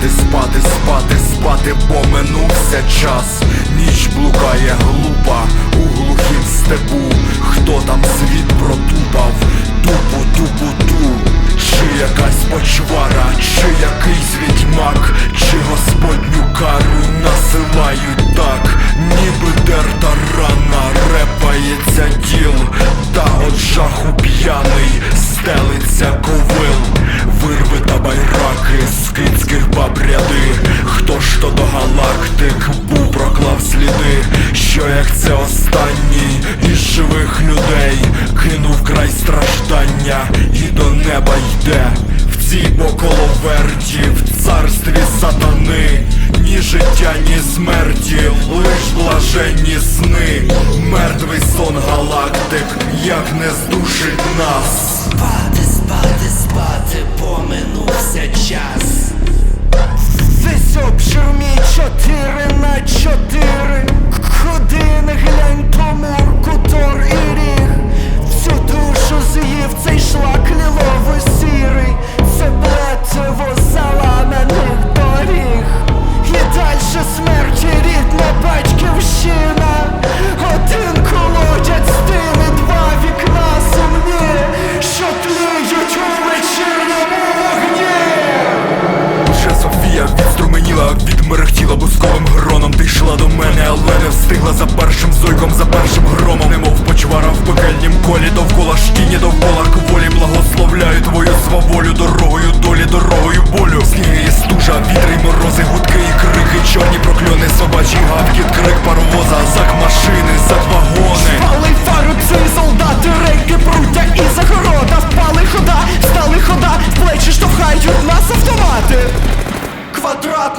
спати, спати, спати, спати, бо минувся час. Ніч блукає глупа у глухім степу. Хто там світ протупав? Тупу, тупу, ту. Чи якась почвара, чи якийсь відьмак, чи господню кару насилають так, ніби дерта рана, репається діл, та от жаху п'яний галактик був проклав сліди, що як це останній із живих людей кинув край страждання і до неба йде. В цій поколоверті, в царстві сатани, ні життя, ні смерті, лиш блаженні сни, мертвий сон галактик, як не здушить нас. Спати, спати, спати, поминувся час. Весь обшир мій чотири на чотири. Куди не глянь, встигла за першим зойком, за першим громом. Немов почвара в пекельнім колі, довкола шкіні, довкола кволі. Благословляю твою сваволю, дорогою долі, дорогою болю. Сніги і стужа, вітри й морози, гудки і крики, чорні прокльони, собачі гавкіт, крик паровоза, зак машини, зак вагони.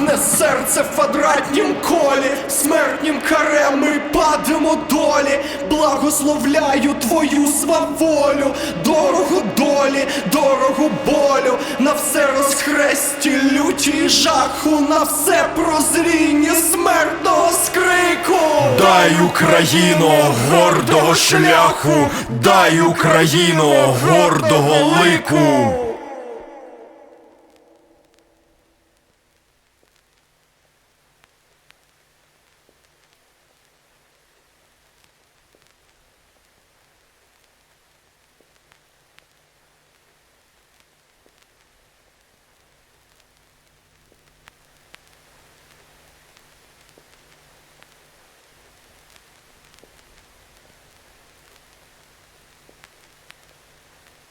Квадратне серце в квадратнім колі, смертнім карем ми падемо долі, благословляю твою сваволю, дорогу долі, дорогу болю, на все розхресті люті жаху, на все прозріння смертного скрику. Дай Україно гордого шляху, дай Україно гордого лику.